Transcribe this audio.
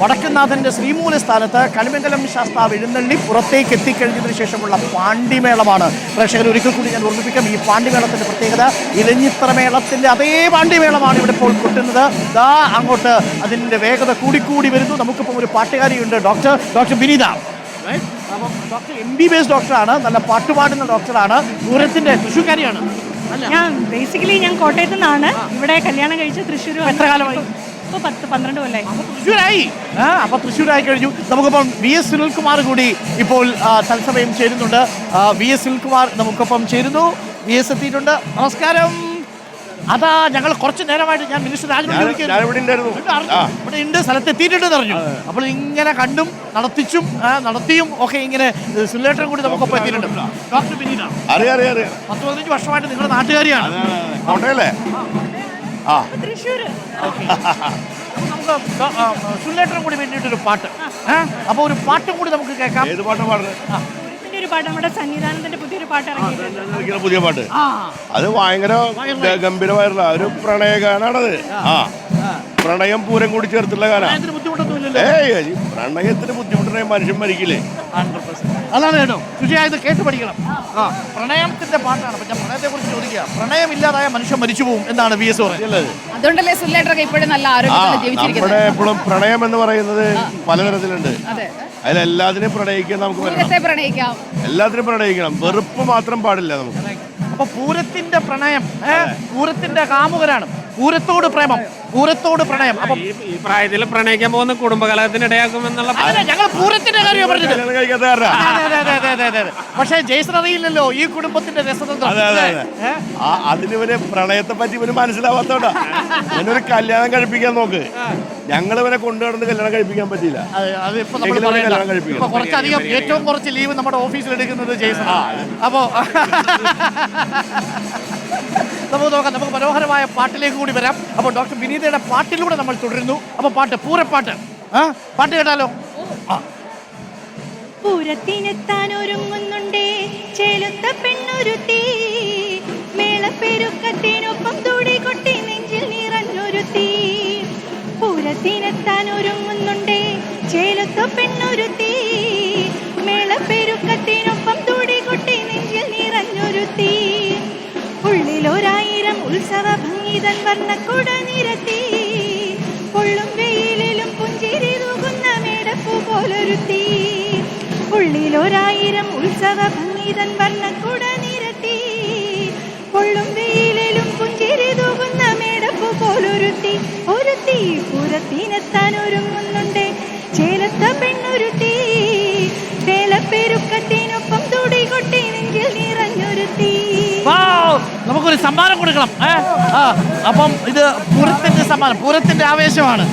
വടക്കുംനാഥന്റെ ശ്രീമൂല സ്ഥാനത്ത് കണിമംഗലം ശാസ്താവ് എഴുന്നള്ളി പുറത്തേക്ക് എത്തിക്കഴിഞ്ഞതിന് ശേഷമുള്ള പാണ്ഡിമേളമാണ്. പ്രേക്ഷകർ ഒരിക്കൽ കൂടി ഞാൻ ഓർമ്മിപ്പിക്കാം ഈ പാണ്ഡിമേളത്തിന്റെ പ്രത്യേകത ഇലഞ്ഞിത്ര മേളത്തിന്റെ അതേ പാണ്ഡിമേളമാണ് ഇവിടെ ഇപ്പോൾ കൊട്ടുന്നത് ദാ അങ്ങോട്ട് അതിന്റെ വേഗത കൂടിക്കൂടി വരുന്നു. നമുക്കിപ്പം ഒരു പാട്ടുകാരിയുണ്ട് ഡോക്ടർ ഡോക്ടർ ബിനീത? അപ്പം doctor M B B S ഡോക്ടറാണ് നല്ല പാട്ടുപാടുന്ന ഡോക്ടറാണ് ദൂരത്തിന്റെ തൃശ്ശൂർക്കാരിയാണ്. ഞാൻ ബേസിക്കലി ഞാൻ കോട്ടയത്തു നിന്നാണ് ഇവിടെ കല്യാണം കഴിച്ച് തൃശ്ശൂർ എത്ര കാലമായി? ഇപ്പൊ പത്ത് പന്ത്രണ്ട് കൊല്ലായി. അപ്പൊ തൃശ്ശൂരായി. ആ അപ്പൊ തൃശ്ശൂരായി കഴിഞ്ഞു. നമുക്കിപ്പം വി എസ് സുനിൽകുമാർ കൂടി ഇപ്പോൾ ആ, തത്സമയം ചേരുന്നുണ്ട്. വി എസ് സുനിൽകുമാർ നമുക്കൊപ്പം ചേരുന്നു. വി എസ് എത്തിയിട്ടുണ്ട്. നമസ്കാരം. അതാ ഞങ്ങൾ കുറച്ച് നേരമായിട്ട് ഞാൻ മിനിസ്റ്റർ ഞാൻ-. ഞാൻ ഇവിടെ ഉണ്ടായിരുന്നു. ഇവിടെ അറിഞ്ഞു. ആ. ഇവിടെ ഉണ്ട് സ്ഥലത്ത് എത്തിയിട്ടുണ്ടെന്ന് അറിഞ്ഞു. അപ്പോൾ ഇങ്ങനെ കണ്ടും നടത്തിച്ചും ആ, നടത്തിയും ഒക്കെ ഇങ്ങനെ സുനിലേട്ടൻ കൂടി നമുക്കൊപ്പം എത്തിയിട്ടുണ്ട്. ഡോക്ടർ വിനീത അറിയാം അറിയാം അറിയാം. പത്ത് പതിനഞ്ച് വർഷമായിട്ട് നിങ്ങളുടെ നാട്ടുകാരിയാണ്. കോട്ടയല്ലേ? ആ തൃശ്ശൂർ നമുക്ക് ആ, സുനിലേട്ടനും കൂടി വേണ്ടിയിട്ടൊരു പാട്ട്. അപ്പോൾ ഒരു പാട്ടും കൂടി നമുക്ക് കേൾക്കാം. ഏത് പാട്ടാണ് പാടുന്നത്? ഒരു പാട്ട് നമ്മുടെ സന്നിധാനത്തിന്റെ പുതിയൊരു പാട്ട് ഇറങ്ങിയിട്ടുണ്ട്. ഇറങ്ങിയ പുതിയ പാട്ട്. ആ. അത് ഭയങ്കര ഗംഭീരമായിട്ടുള്ള ഒരു പ്രണയഗാനാണത് ആ. പ്രണയം പൂരം കൂടി ചേർത്തുള്ള ഗാനാണ് ബുദ്ധിമുട്ടൊന്നുമില്ലല്ലോ ഏയ് പ്രണയത്തിന് ബുദ്ധിമുട്ടുണ്ടെങ്കിൽ മനുഷ്യൻ മരിക്കില്ലേ? അതാണ് കേട്ടോ. ശുചിയായത് കേട്ട് പഠിക്കണം. ആ പ്രണയത്തിന്റെ പാട്ടാണ്. പക്ഷെ പ്രണയത്തെ കുറിച്ച് ചോദിക്കുക പ്രണയമില്ലാതായ മനുഷ്യൻ മരിച്ചു പോകും എന്നാണ് വി എസ് പറയുന്നത്. അതുകൊണ്ടല്ലേ സുല്ലേട്ടറൊക്കെ ഇപ്പോഴും നല്ല ആ ആരോഗ്യത്തോടെ ജീവിച്ചിരിക്കുന്നത്? നമ്മുടെ എപ്പോഴും പ്രണയം എന്ന് പറയുന്നത് പലതരത്തിലുണ്ട്. അതെ. അതിലെല്ലാത്തിനെയും പ്രണയിക്കാൻ നമുക്ക് പറ്റണം. പൂരത്തെ പ്രണയിക്കാം. എല്ലാത്തിനും പ്രണയിക്കണം. വെറുപ്പ് മാത്രം പാടില്ല നമുക്ക്. അപ്പൊ പൂരത്തിന്റെ പ്രണയം ഏ പൂരത്തിന്റെ കാമുകരാണ് പൂരത്തോട് പ്രേമം. പൂരത്തോട് പ്രണയം. അപ്പൊ ഈ പ്രായത്തിൽ പ്രണയിക്കാൻ പോകുന്ന കുടുംബകലത്തിന് ഇടയാക്കുമെന്നുള്ള അല്ല ഞങ്ങൾ പൂരത്തിന്റെ കാര്യം പറഞ്ഞത്. അതെ, അതെ, അതെ, അതെ, അതെ, അതെ. പക്ഷേ ജയ്സൺ അറിയില്ലല്ലോ ഈ കുടുംബത്തിന്റെ രസതന്ത്രം. അതെ അതെ അതെ. ഏ? ആ അതിന് ഇവർ പ്രണയത്തെ പറ്റി ഇവന് മനസ്സിലാവാത്തോണ്ടാ. ഇവനൊരു കല്യാണം കഴിപ്പിക്കാൻ നോക്ക്. ഞങ്ങൾ ഇവനെ കൊണ്ടുനടന്ന് കല്യാണം കഴിപ്പിക്കാൻ പറ്റിയില്ല. അത് അതിപ്പോ നമ്മൾ എങ്കിലും പറയണ്ട. കല്യാണം കഴിപ്പിക്കണം. ഇപ്പൊ കുറച്ചധികം ഏറ്റവും കുറച്ച് ലീവ് നമ്മുടെ ഓഫീസിൽ എടുക്കുന്നത് ജയ്സൺ അപ്പോ നമുക്ക് നോക്കാം. നമുക്ക് മനോഹരമായ പാട്ടിലേക്ക് കൂടി വരാം. അപ്പോൾ ഡോക്ടർ വിനീതയുടെ പാട്ടിലൂടെ നമ്മൾ തുടരുന്നു. അപ്പൊ പാട്ട് പൂരപ്പാട്ട് പാട്ട്. പാട്ട് കേട്ടാലോ? ആ. പൂരത്തിനെത്താൻ ഒരുങ്ങുന്നുണ്ടേ ചെലുത്ത പെണ്ണൊരുത്തി. മേളപ്പെരുക്കത്തിനൊപ്പം തുടി കൊട്ടി നെഞ്ചിൽ നിറഞ്ഞൊരുത്തി. പൂരത്തിനെത്താൻ ഒരുങ്ങുന്നുണ്ടേ ചെലുത്ത പെണ്ണൊരുത്തി. മേളപ്പെരുക്കത്തിനൊപ്പം ഭംഗിതൻ വർണക്കുട നിരത്തി പൊള്ളും വെയിലിലും പുഞ്ചിരി തൂകുന്ന മേടപ്പു പോലൊരുത്തി. ഉള്ളിലൊരായിരം ഉത്സവ ഭംഗിതൻ വർണക്കുട നിരത്തി പൊള്ളും വെയിലിലും പുഞ്ചിരി തൂകുന്ന മേടപ്പു പോലൊരുത്തി. ഒരുത്തി പുറത്തിനെത്താൻ ഒരുങ്ങുന്നുണ്ട് ചേലത്ത പെണ്ണൊരുത്തി. വേലപ്പെരുക്കത്തിനൊപ്പം തുടികൊട്ടി നെഞ്ചിൽ നിറഞ്ഞൊരുത്തി! നമുക്കൊരു സമ്മാനം കൊടുക്കണം ഏ? ആ അപ്പം ഇത് പൂരത്തിന്റെ സമ്മാനം പൂരത്തിന്റെ ആവേശമാണ്